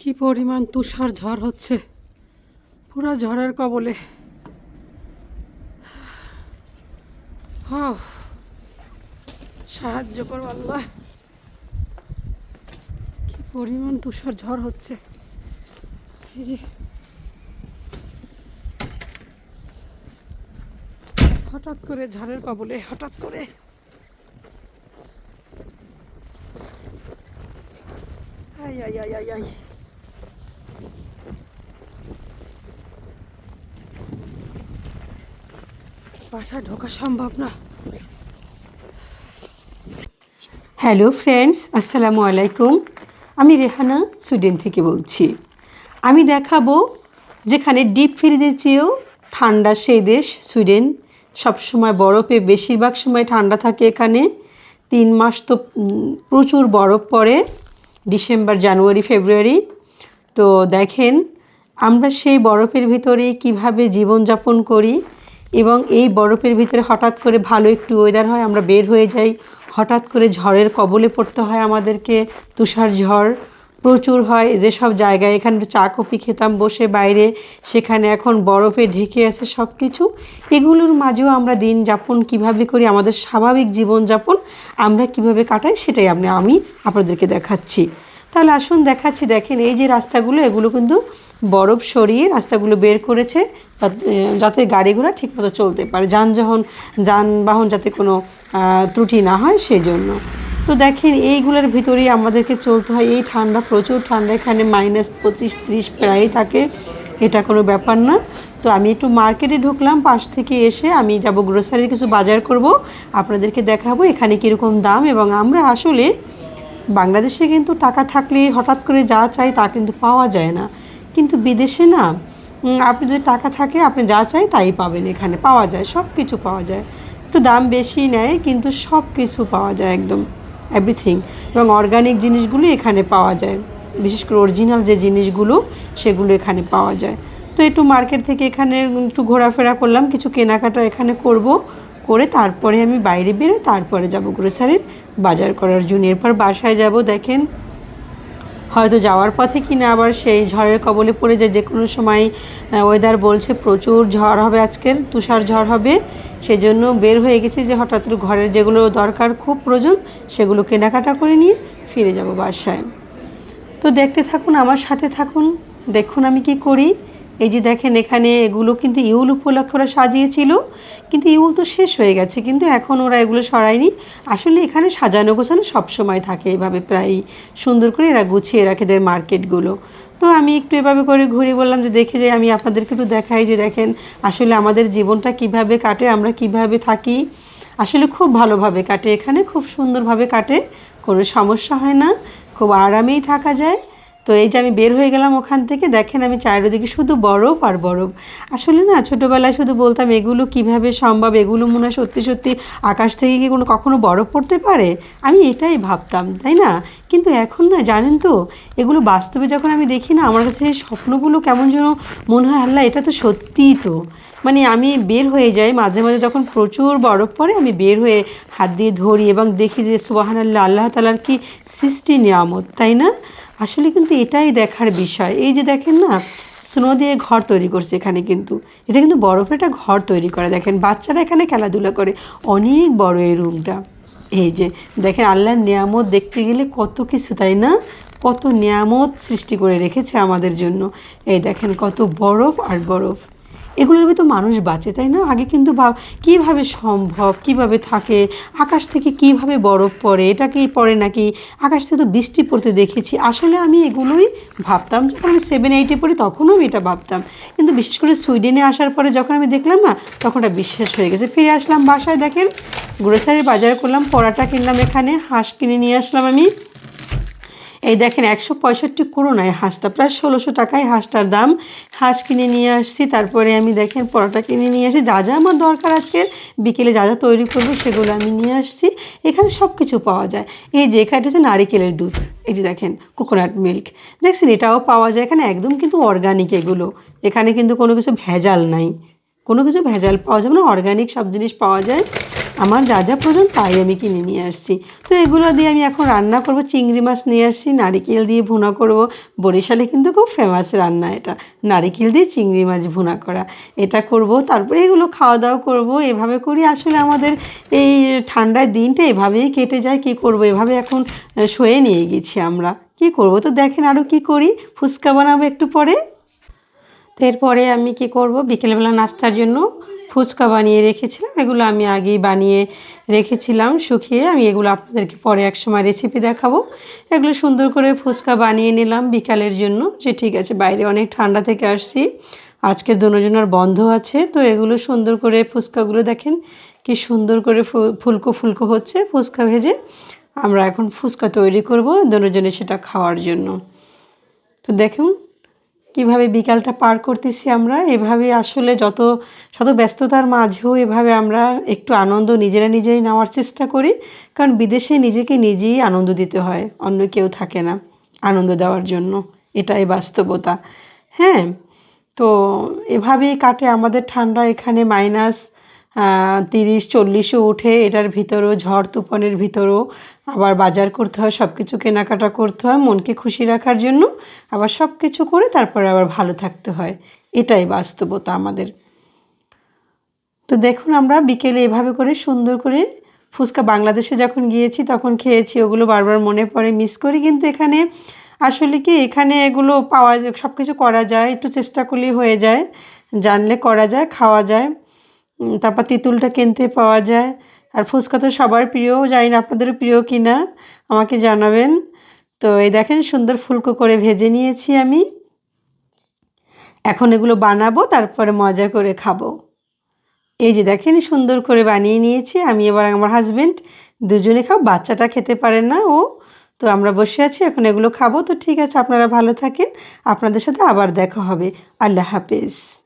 কি পরিমাণ তুষার ঝড় হচ্ছে? পুরা ঝড়ের কবলে। সাহায্য করো আল্লাহ। কি পরিমাণ তুষার ঝড় হচ্ছে? যে। হঠাৎ করে ঝড়ের কবলে, হঠাৎ করে। আই আই আই আই আই। বাসায় ঢোকা সম্ভব না। হ্যালো ফ্রেন্ডস, আসসালামু আলাইকুম। আমি রেহানা সুইডেন থেকে বলছি। আমি দেখাবো যেখানে ডিপ ফ্রিজের চেয়েও ঠান্ডা সেই দেশ সুইডেন। সবসময় বরফে, বেশিরভাগ সময় ঠান্ডা থাকে এখানে। তিন মাস তো প্রচুর বরফ পড়ে, ডিসেম্বর, জানুয়ারি, ফেব্রুয়ারি। তো দেখেন, আমরা সেই বরফের ভিতরে কীভাবে জীবনযাপন করি এবং এই বরফের ভিতরে হঠাৎ করে ভালো একটু ওয়েদার হয়, আমরা বের হয়ে যাই। হঠাৎ করে ঝড়ের কবলে পড়তে হয় আমাদেরকে, তুষার ঝড় প্রচুর হয়। যেসব জায়গায় এখানে চা কফি খেতাম, বসে বাইরে, সেখানে এখন বরফে ঢেকে আছে সব কিছু এগুলোর মাঝেও আমরা দিন যাপন কীভাবে করি, আমাদের স্বাভাবিক জীবনযাপন আমরা কীভাবে কাটাই, সেটাই আপনি, আমি আপনাদেরকে দেখাচ্ছি। তাহলে আসুন দেখাচ্ছি, দেখেন এই যে রাস্তাগুলো, এগুলো কিন্তু বরফ সরিয়ে রাস্তাগুলো বের করেছে যাতে গাড়ি ঘোড়া ঠিকমতো চলতে পারে যানবাহন যানবাহন যাতে কোনো ত্রুটি না হয় সেই জন্য তো দেখেন এইগুলোর ভিতরেই আমাদেরকে চলতে হয়, এই ঠান্ডা, প্রচুর ঠান্ডা, এখানে মাইনাস পঁচিশ, ত্রিশ প্রায় থাকে, এটা কোনো ব্যাপার না। তো আমি একটু মার্কেটে ঢুকলাম, পাশ থেকে এসে আমি যাব গ্রোসারির কিছু বাজার করব, আপনাদেরকে দেখাবো এখানে কীরকম দাম, এবং আমরা আসলে বাংলাদেশে কিন্তু টাকা থাকলে হঠাৎ করে যা চাই তা কিন্তু পাওয়া যায় না। কিন্তু বিদেশে না আপনি যদি টাকা থাকে, আপনি যা চাই তাই পাবেন এখানে, পাওয়া যায় সব কিছু পাওয়া যায়। একটু দাম বেশি নেয়, কিন্তু সব কিছু পাওয়া যায় একদম এভরিথিং এবং অর্গানিক জিনিসগুলো এখানে পাওয়া যায়। বিশেষ করে অরিজিনাল যে জিনিসগুলো, সেগুলো এখানে পাওয়া যায়। তো একটু মার্কেট থেকে এখানে একটু ঘোরাফেরা করলাম, কিছু কেনাকাটা এখানে করব। করে তারপরে আমি বাইরে বেরো তারপরে যাব গ্রোসারির বাজার করার জন্য। এরপর বাসায় যাব, দেখেন, হয়তো যাওয়ার পথে কিনা আবার সেই ঝড়ের কবলে পড়ে যায়। যে কোনো সময় ওয়েদার বলছে প্রচুর ঝড় হবে আজকের, তুষার ঝড় হবে। সেজন্য বের হয়ে গেছি যে হঠাৎ ঘরের যেগুলো দরকার খুব প্রয়োজন, সেগুলো কেনাকাটা করে নিয়ে ফিরে যাব বাসায়। তো দেখতে থাকুন, আমার সাথে থাকুন, দেখুন আমি কি করি। এই যে দেখেন এখানে এগুলো কিন্তু ইউল উপলক্ষে ওরা সাজিয়েছিল, কিন্তু ইউল তো শেষ হয়ে গেছে, কিন্তু এখন ওরা এগুলো সরায়নি। আসলে এখানে সাজানো গোছানো সবসময় থাকে এভাবে প্রায় সুন্দর করে এরা গুছিয়ে রাখে দেয় মার্কেটগুলো। তো আমি একটু এভাবে করে ঘুরে বললাম যে দেখে যাই আমি আপনাদেরকে একটু দেখাই যে দেখেন আসলে আমাদের জীবনটা কীভাবে কাটে, আমরা কীভাবে থাকি। আসলে খুব ভালোভাবে কাটে এখানে, খুব সুন্দরভাবে কাটে, কোনো সমস্যা হয় না, খুব আরামেই থাকা যায়। তো এই যে আমি বের হয়ে গেলাম ওখান থেকে, দেখেন আমি চারিদিকে শুধু বরফ আর বরফ। আসলে না, ছোটোবেলায় শুধু বলতাম, এগুলো কীভাবে সম্ভব? এগুলো মনে হয় সত্যি সত্যি আকাশ থেকে কি কোনো কখনো বরফ পড়তে পারে? আমি এটাই ভাবতাম, তাই না? কিন্তু এখন না, জানেন তো, এগুলো বাস্তবে যখন আমি দেখি না, আমার কাছে সেই স্বপ্নগুলো কেমন যেন মনে হয়, আল্লাহ, এটা তো সত্যিই তো। মানে আমি বের হয়ে যাই, মাঝে মাঝে যখন প্রচুর বরফ পড়ে, আমি বের হয়ে হাত দিয়ে ধরি এবং দেখি যে সুবাহান আল্লাহ আল্লাহ তালার কি সৃষ্টি নিয়ামত, তাই না? আসলে কিন্তু এটাই দেখার বিষয়। এই যে দেখেন না, স্নো দিয়ে ঘর তৈরি করছে এখানে কিন্তু। এটা কিন্তু বরফের একটা ঘর তৈরি করে। দেখেন, বাচ্চারা এখানে খেলাধুলা করে। অনেক বড় এই রুমটা। এই যে দেখেন, আল্লাহর নিয়ামত দেখতে গেলে কত কিছু, তাই না? কত নিয়ামত সৃষ্টি করে রেখেছে আমাদের জন্য। এই দেখেন, কত বরফ আর বরফ। এগুলোর ভিতর মানুষ বাঁচে, তাই না? আগে কিন্তু ভাব, কীভাবে সম্ভব, কীভাবে থাকে, আকাশ থেকে কীভাবে বরফ পড়ে, এটা কি পড়ে নাকি? আকাশ থেকে তো বৃষ্টি পড়তে দেখেছি। আসলে আমি এগুলোই ভাবতাম, যখন আমি সেভেন এইটে পড়ি তখনও আমি এটা ভাবতাম। কিন্তু বিশেষ করে সুইডেনে আসার পরে যখন আমি দেখলাম না, তখন এটা বিশ্বাস হয়ে গেছে। ফিরে আসলাম বাসায়, দেখেন গ্রোসারি বাজার করলাম, পরাটা কিনলাম এখানে, হাঁস কিনে নিয়ে আসলাম আমি। এই দেখেন, একশো পঁয়ষট্টি করোনায় হাঁসটা, প্রায় ষোলোশো টাকায় হাঁসটার দাম। হাঁস কিনে নিয়ে আসছি, তারপরে আমি দেখেন পরোটা কিনে নিয়ে আসি। যা যা আমার দরকার আজকের বিকেলে যা যা তৈরি করব সেগুলো আমি নিয়ে আসছি। এখানে সব কিছু পাওয়া যায়। এই যে এখানে হচ্ছে নারিকেলের দুধ, এই যে দেখেন, কোকোনাট মিল্ক। দেখছেন, এটাও পাওয়া যায় এখানে, একদম কিন্তু অর্গানিক এগুলো। এখানে কিন্তু কোনো কিছু ভেজাল নাই। কোনো কিছু ভেজাল পাওয়া যাবে না, অর্গানিক সব জিনিস পাওয়া যায়। আমার যা যা প্রয়োজন তাই আমি কিনে নিয়ে আসছি। তো এগুলো দিয়ে আমি এখন রান্না করব, চিংড়ি মাছ নিয়ে আসছি, নারিকেল দিয়ে ভুনা করব। বরিশালে কিন্তু খুব ফেমাস রান্না এটা। নারিকেল দিয়ে চিংড়ি মাছ ভুনা করা। এটা করব, তারপরে এগুলো খাওয়া দাওয়া করব। এভাবে করি আসলে আমাদের এই ঠান্ডার দিনটা এভাবেই কেটে যায়, কি করব? এভাবে এখন শুয়ে নিয়ে গেছি আমরা। কি করব? তো দেখেন আরও কি করি। ফুচকা বানাবো একটু পরে। এরপরে আমি কি করব? বিকেলবেলা নাস্তার জন্য ফুচকা বানিয়ে রেখেছিলাম। এগুলো আমি আগেই বানিয়ে রেখেছিলাম, শুকিয়ে। আমি এগুলো আপনাদেরকে পরে এক সময় রেসিপি দেখাবো। এগুলো সুন্দর করে ফুচকা বানিয়ে নিলাম বিকালের জন্য, যে ঠিক আছে, বাইরে অনেক ঠান্ডা থেকে আসছি। আজকের দুজনের বন্ধ আছে, তো এগুলো সুন্দর করে ফুচকাগুলো দেখেন কি সুন্দর করে ফুলকো ফুলকো হচ্ছে ফুচকা ভেজে। আমরা এখন ফুচকা তৈরি করব দুজনে সেটা খাওয়ার জন্য। তো দেখুন কীভাবে বিকালটা পার করতেছি আমরা, এভাবে আসলে যত, শত ব্যস্ততার মাঝেও এভাবে আমরা একটু আনন্দ নিজেরা নিজেই নেওয়ার চেষ্টা করি, কারণ বিদেশে নিজেকে নিজেই আনন্দ দিতে হয়, অন্য কেউ থাকে না আনন্দ দেওয়ার জন্য, এটাই বাস্তবতা। হ্যাঁ তো এভাবেই কাটে আমাদের ঠান্ডা এখানে মাইনাস তিরিশ, চল্লিশও উঠে, এটার ভিতরেও ঝড় তুফানের ভিতরেও আবার বাজার করতে হয় সব কিছু কেনাকাটা করতে হয়, মনকে খুশি রাখার জন্য আবার সব কিছু করে তারপরে আবার ভালো থাকতে হয়। এটাই বাস্তবতা আমাদের। তো দেখুন আমরা বিকেলে এভাবে করে সুন্দর করে ফুচকা বাংলাদেশে যখন গিয়েছি তখন খেয়েছি, ওগুলো বারবার মনে পড়ে মিস করি। কিন্তু এখানে আসলে কি, এখানে এগুলো পাওয়া যায় সব কিছু করা যায়, একটু চেষ্টা করলেই হয়ে যায়। জানলে করা যায়, খাওয়া যায়। তারপর তেঁতুলটা কিনতে পাওয়া যায়। আর ফুচকা তো সবার প্রিয়, জানি না আপনাদেরও প্রিয় কি না আমাকে জানাবেন। তো এই দেখেন সুন্দর ফুলকো করে ভেজে নিয়েছি আমি। এখন এগুলো বানাবো, তারপরে মজা করে খাব। এই যে দেখেন সুন্দর করে বানিয়ে নিয়েছি, আমি এবার আমার হাজবেন্ড দুজনে খাও, বাচ্চাটা খেতে পারে না ও। তো আমরা বসে আছি, এখন এগুলো খাব। তো ঠিক আছে, আপনারা ভালো থাকেন, আপনাদের সাথে আবার দেখা হবে। আল্লাহ হাফেজ।